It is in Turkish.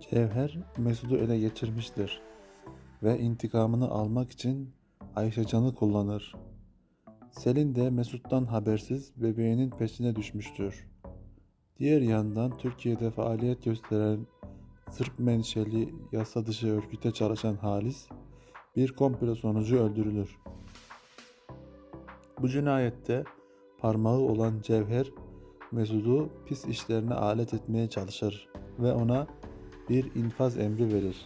Cevher Mesut'u ele geçirmiştir ve intikamını almak için Ayşecan'ı kullanır. Selin de Mesut'tan habersiz bebeğinin peşine düşmüştür. Diğer yandan Türkiye'de faaliyet gösteren Sırp menşeli yasa dışı örgüte çalışan Halis bir komplo sonucu öldürülür. Bu cinayette parmağı olan Cevher Mesut'u pis işlerine alet etmeye çalışır ve ona bir infaz emri verir.